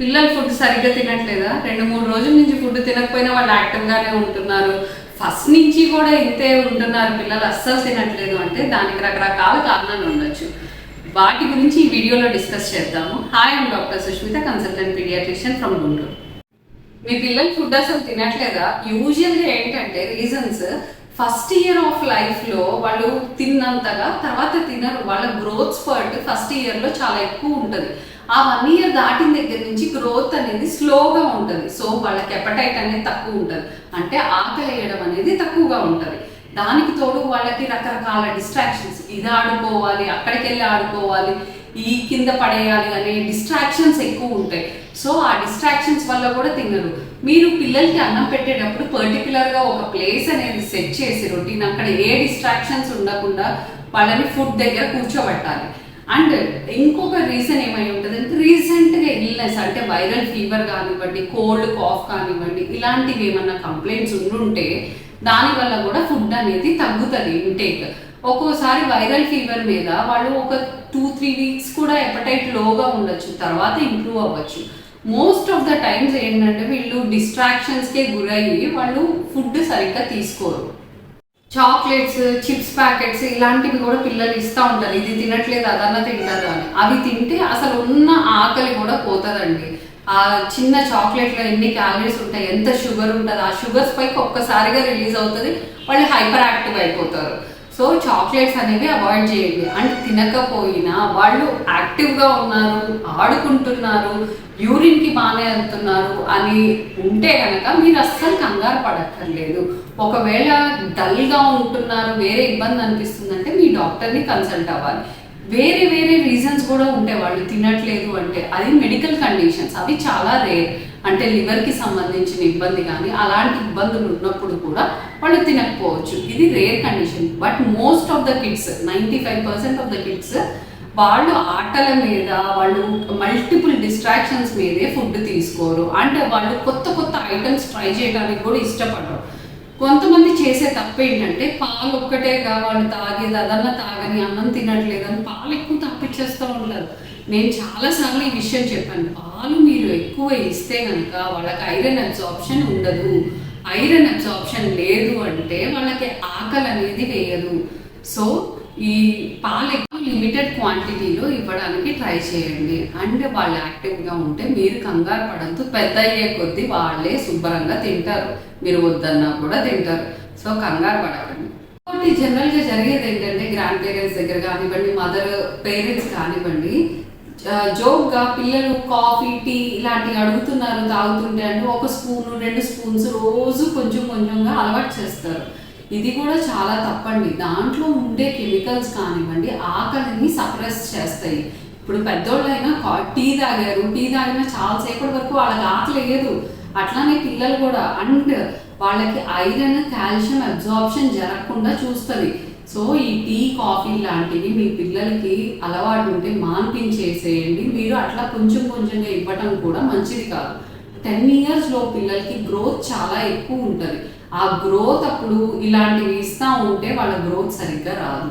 పిల్లలు ఫుడ్ సరిగ్గా తినట్లేదా? రెండు మూడు రోజుల నుంచి ఫుడ్ తినకపోయినా వాళ్ళు యాక్టివ్గానే ఉంటున్నారు. ఫస్ట్ నుంచి కూడా ఇంతే ఉంటున్నారు పిల్లలు అస్సలు తినట్లేదు అంటే దానికి రకరకాల కారణాలు ఉండొచ్చు. వాటి గురించి ఈ వీడియోలో డిస్కస్ చేద్దాము. Hi I'm doctor Sushmitha consultant paediatrician from Guntur మీ పిల్లలు ఫుడ్ అసలు తినట్లేదా? యూజువల్గా ఏంటంటే రీజన్స్ ఫస్ట్ ఇయర్ ఆఫ్ లైఫ్లో వాళ్ళు తిన్నంతగా తర్వాత తినరు. వాళ్ళ గ్రోత్ స్పర్ట్ ఫస్ట్ ఇయర్లో చాలా ఎక్కువ ఉంటుంది. ఆ వన్ ఇయర్ దాటిన దగ్గర నుంచి గ్రోత్ అనేది స్లోగా ఉంటుంది. సో వాళ్ళకి ఎపటైట్ అనేది తక్కువ ఉంటుంది. అంటే ఆకలి వేయడం అనేది తక్కువగా ఉంటుంది. దానికి తోడు వాళ్ళకి రకరకాల డిస్ట్రాక్షన్స్ ఇది ఆడుకోవాలి అక్కడికి వెళ్ళి ఆడుకోవాలి ఈ కింద పడేయాలి అనే డిస్ట్రాక్షన్స్ ఎక్కువ ఉంటాయి. సో ఆ డిస్ట్రాక్షన్స్ వల్ల కూడా తినరు. మీరు పిల్లలకి అన్నం పెట్టేటప్పుడు పర్టికులర్గా ఒక ప్లేస్ అనేది సెట్ చేసి రొటీన్ అక్కడ ఏ డిస్ట్రాక్షన్స్ ఉండకుండా వాళ్ళని ఫుడ్ దగ్గర కూర్చోబెట్టాలి. అండ్ ఇంకొక రీజన్ ఏమై ఉంటుంది అంటే రీసెంట్గా ఇల్నెస్ అంటే వైరల్ ఫీవర్ కానివ్వండి కోల్డ్ కాఫ్ కానివ్వండి ఇలాంటివి ఏమన్నా కంప్లైంట్స్ ఉండుంటే దానివల్ల కూడా ఫుడ్ అనేది తగ్గుతుంది ఇంటేక్ ఒక్కోసారి వైరల్ ఫీవర్ మీద వాళ్ళు ఒక టూ త్రీ వీక్స్ కూడా ఎపటైట్ లోగా ఉండొచ్చు తర్వాత ఇంప్రూవ్ అవ్వచ్చు. మోస్ట్ ఆఫ్ ద టైమ్స్ ఏంటంటే వీళ్ళు డిస్ట్రాక్షన్స్కే గురయ్యి వాళ్ళు ఫుడ్ సరిగ్గా తీసుకోరు. చాక్లెట్స్ చిప్స్ ప్యాకెట్స్ ఇలాంటివి కూడా పిల్లలు ఇస్తూ ఉంటారు. ఇది తినట్లేదు అదన్నా తింటారు అని. అవి తింటే అసలు ఉన్న ఆకలి కూడా పోతుందండి. ఆ చిన్న చాక్లెట్లో ఎన్ని క్యాలరీస్ ఉంటాయి ఎంత షుగర్ ఉంటుంది ఆ షుగర్ స్పైక్ ఒక్కసారిగా రిలీజ్ అవుతుంది వాళ్ళు హైపర్ యాక్టివ్ అయిపోతారు. సో చాక్లెట్స్ అనేవి అవాయిడ్ చేయండి అంటే తినకపోయినా వాళ్ళు యాక్టివ్గా ఉన్నారు ఆడుకుంటున్నారు యూరిన్కి బాగానే వెళ్తున్నారు అని ఉంటే కనుక మీరు అస్సలు కంగారు పడక్కర్లేదు. ఒకవేళ డల్గా ఉంటున్నారు వేరే ఇబ్బంది అనిపిస్తుందంటే మీ డాక్టర్ని కన్సల్ట్ అవ్వాలి. వేరే వేరే రీజన్స్ కూడా ఉంటాయి వాళ్ళు తినట్లేదు అంటే అది మెడికల్ కండిషన్స్. అవి చాలా రేర్. అంటే లివర్కి సంబంధించిన ఇబ్బంది కానీ అలాంటి ఇబ్బందులు ఉన్నప్పుడు కూడా వాళ్ళు తినకపోవచ్చు. ఇది rare condition but most of the kids ninety five percent of the kids వాళ్ళు ఆటల మీద వాళ్ళు మల్టిపుల్ డిస్ట్రాక్షన్స్ మీదే ఫుడ్ తీసుకోరు. అంటే వాళ్ళు కొత్త కొత్త ఐటమ్స్ ట్రై చేయడానికి కూడా ఇష్టపడరు. కొంతమంది చేసే తప్పు ఏంటంటే పాలు ఒక్కటే కావాలి తాగేది అదన్నా తాగని అన్నం తినట్లేదని పాలు ఎక్కువ తప్పించేస్తూ ఉంటారు. నేను చాలాసార్లు ఈ విషయం చెప్పాను. పాలు మీరు ఎక్కువ ఇస్తే కనుక వాళ్ళకి ఐరన్ అబ్జార్ప్షన్ ఉండదు. ఐరన్ అబ్జార్ప్షన్ లేదు అంటే వాళ్ళకి ఆకలి అనేది వేయదు సో ఈ పాలు ఎక్కువ లిమిటెడ్ క్వాంటిటీలో ఇవ్వడానికి ట్రై చేయండి. అండ్ వాళ్ళు యాక్టివ్గా ఉంటే మీరు కంగారు పడద్దు. పెద్ద అయ్యే కొద్దీ వాళ్ళే శుభ్రంగా తింటారు. మీరు వద్దన్నా కూడా తింటారు. సో కంగారు పడకండి. కాబట్టి జనరల్గా జరిగేది ఏంటంటే గ్రాండ్ పేరెంట్స్ దగ్గర కానివ్వండి మదర్ పేరెంట్స్ కానివ్వండి జోక్గా పిల్లలు కాఫీ టీ ఇలాంటివి అడుగుతున్నారు తాగుతుంటే అంటే ఒక స్పూన్ రెండు స్పూన్స్ రోజు కొంచెం కొంచెంగా అలవాటు చేస్తారు. ఇది కూడా చాలా తప్పండి. దాంట్లో ఉండే కెమికల్స్ కానివ్వండి ఆకలిని సప్రెస్ చేస్తాయి. ఇప్పుడు పెద్దోళ్ళైనా టీ తాగారు టీ తాగిన చాలాసేపటి వరకు వాళ్ళకి ఆకలి లేదు అట్లానే పిల్లలు కూడా అండ్ వాళ్ళకి ఐరన్ కాల్షియం అబ్జార్ప్షన్ జరగకుండా చూస్తుంది. సో ఈ టీ కాఫీ లాంటివి మీ పిల్లలకి అలవాటు ఉంటే మాన్పించేసేయండి మీరు అట్లా కొంచెం కొంచెంగా ఇవ్వటం కూడా మంచిది కాదు. టెన్ ఇయర్స్లో పిల్లలకి గ్రోత్ చాలా ఎక్కువ ఉంటుంది. ఆ గ్రోత్ అప్పుడు ఇలాంటివి ఇస్తూ ఉంటే వాళ్ళ గ్రోత్ సరిగ్గా రాదు.